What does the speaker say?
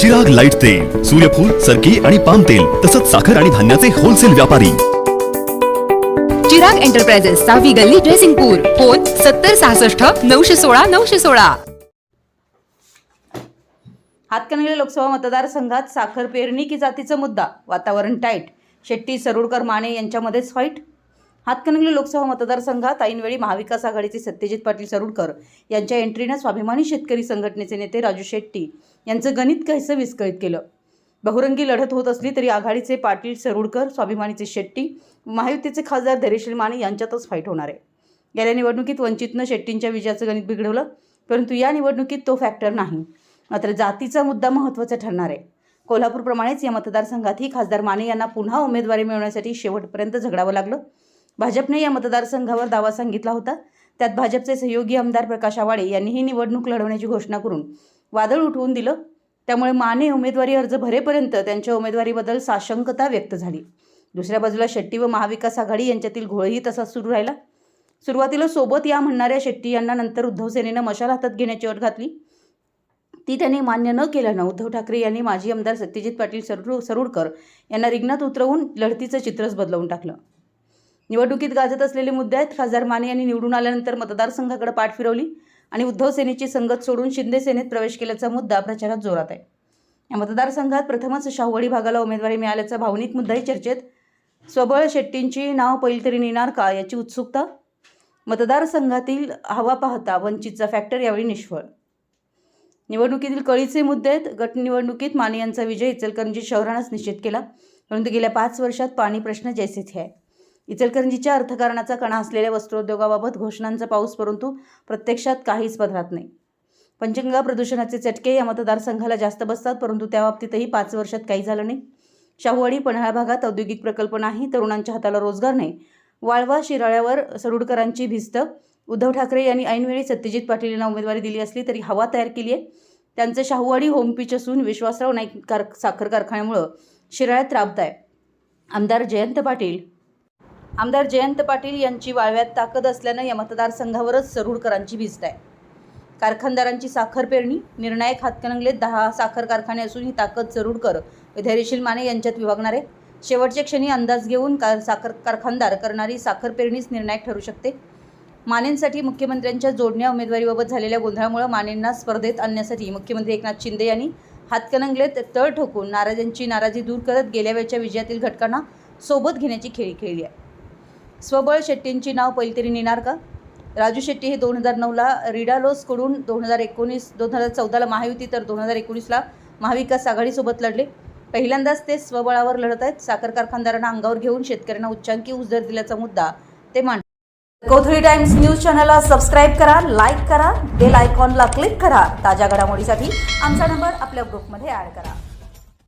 Chirag light तेल सूर्यफूल सरकी आणि पाम तेल तसंच साखर आणि धान्याचे होलसेल व्यापारी. चिराग एंटरप्राइजेस सहावी गल्ली ड्रेसिंगपूर फोन सत्तर सहासष्ट नऊशे सोळा नऊशे सोळा. हातकणंगले लोकसभा मतदारसंघात साखर पेरणी की जातीचा मुद्दा? वातावरण टाईट शेट्टी सरुडकर माने यांच्यामध्येच फाईट हातकणंगले लोकसभा मतदारसंघात ऐनवेळी महाविकास आघाडीचे सत्यजित पाटील सरुडकर यांच्या एंट्रीनं स्वाभिमानी शेतकरी संघटनेचे नेते राजू शेट्टी यांचं गणित काहीसं विस्कळीत केलं? बहुरंगी लढत होत असली तरी आघाडीचे पाटील सरुडकर स्वाभिमानीचे शेट्टी महायुतीचे खासदार धैर्यशील माने यांच्यातच फाईट होणार आहे. गेल्या निवडणुकीत वंचितनं शेट्टींच्या विजयाचं गणित बिघडवलं परंतु या निवडणुकीत तो फॅक्टर नाही. मात्र जातीचा मुद्दा महत्त्वाचा ठरणार आहे. कोल्हापूरप्रमाणेच या मतदारसंघातही खासदार माने यांना पुन्हा उमेदवारी मिळवण्यासाठी शेवटपर्यंत झगडावं लागलं. भाजपने या मतदारसंघावर दावा सांगितला होता. त्यात भाजपचे सहयोगी आमदार प्रकाश आवाडे यांनी ही निवडणूक लढवण्याची घोषणा करून वादळ उठवून दिलं. त्यामुळे माने उमेदवारी अर्ज भरेपर्यंत त्यांच्या उमेदवारीबद्दल साशंकता व्यक्त झाली. दुसऱ्या बाजूला शेट्टी व महाविकास आघाडी यांच्यातील घोळही तसाच सुरू राहिला. सुरुवातीला सोबत या म्हणणाऱ्या शेट्टी यांना नंतर उद्धव सेनेनं मशाल हातात घेण्याची अट घातली. ती त्यांनी मान्य न केल्यानं उद्धव ठाकरे यांनी माजी आमदार सत्यजित पाटील सरू सरुडकर यांना रिंगणात उतरवून लढतीचं चित्रच बदलवून टाकलं. निवडणुकीत गाजत असलेले मुद्दे आहेत. खासदार माने यांनी निवडून आल्यानंतर मतदारसंघाकडे पाठ फिरवली आणि उद्धव सेनेची संगत सोडून शिंदे सेनेत प्रवेश केल्याचा मुद्दा प्रचारात जोरात आहे. या मतदारसंघात प्रथमच शाहूवाडी भागाला उमेदवारी मिळाल्याचा भावनिक मुद्दाही चर्चेत. स्वबळ शेट्टींची नाव पहिली तरी नेणार का याची उत्सुकता? मतदारसंघातील हवा पाहता वंचितचा फॅक्टर यावेळी निष्फळ. निवडणुकीतील कळीचे मुद्दे आहेत. गट निवडणुकीत माने यांचा विजय इचलकरंजी शहरानंच निश्चित केला. परंतु गेल्या पाच वर्षात पाणी प्रश्न जैसे आहे. इचलकरंजीच्या अर्थकारणाचा कणा असलेल्या वस्त्रोद्योगाबाबत घोषणांचा पाऊस परंतु प्रत्यक्षात काहीच पदरात नाही. पंचगंगा प्रदूषणाचे चटके या मतदारसंघाला जास्त बसतात परंतु त्या बाबतीतही पाच वर्षात काही झालं नाही. शाहूवाडी पन्हाळा भागात औद्योगिक प्रकल्प नाही तरुणांच्या हाताला रोजगार नाही. वाळवा शिराळ्यावर सरुडकरांची भिस्त. उद्धव ठाकरे यांनी ऐनवेळी सत्यजित पाटील यांना उमेदवारी दिली असली तरी हवा तयार केली आहे त्यांचं शाहूवाडी होमपीच असून विश्वासराव नाईक कार साखर कारखान्यामुळं शिराळ्यात राबत आहे आमदार जयंत पाटील आमदार जयंत पाटील यांची वाळव्यात ताकद असल्यानं या मतदारसंघावरच सरुडकरांची भिस्त आहे. कारखानदारांची साखर पेरणी निर्णायक हातकणंगलेत दहा साखर कारखाने असून ही ताकद सरुडकर धैर्यशील माने यांच्यात विभागणार आहे. शेवटच्या क्षणी अंदाज घेऊन कार साखर कारखानदार करणारी साखर पेरणीच निर्णायक ठरू शकते. मानेंसाठी मुख्यमंत्र्यांच्या जोडण्या उमेदवारीबाबत झालेल्या गोंधळामुळे मानेंना स्पर्धेत आणण्यासाठी मुख्यमंत्री एकनाथ शिंदे यांनी हातकणंगलेत तळ ठोकून नाराजांची नाराजी दूर करत गेल्या वेळच्या विजयातील घटकांना सोबत घेण्याची खेळी खेळली आहे. स्वबळ शेट्टींची नाव पहिलीतरी नेणार का? राजू शेट्टी हे दोन हजार नऊला रिडालोसकडून दोन हजार एकोणीस दोन हजार चौदाला महायुती तर दोन हजार एकोणीसला महाविकास आघाडीसोबत लढले. पहिल्यांदाच ते स्वबळावर लढत आहेत. साखर कारखानदारांना अंगावर घेऊन शेतकऱ्यांना उच्चांकी ऊस दिल्याचा मुद्दा ते मांड कोथळी टाइम्स न्यूज चॅनलला सबस्क्राईब करा लाईक करा बेल आयकॉनला क्लिक करा. ताज्या घडामोडीसाठी आमचा नंबर आपल्या ग्रुपमध्ये ॲड करा.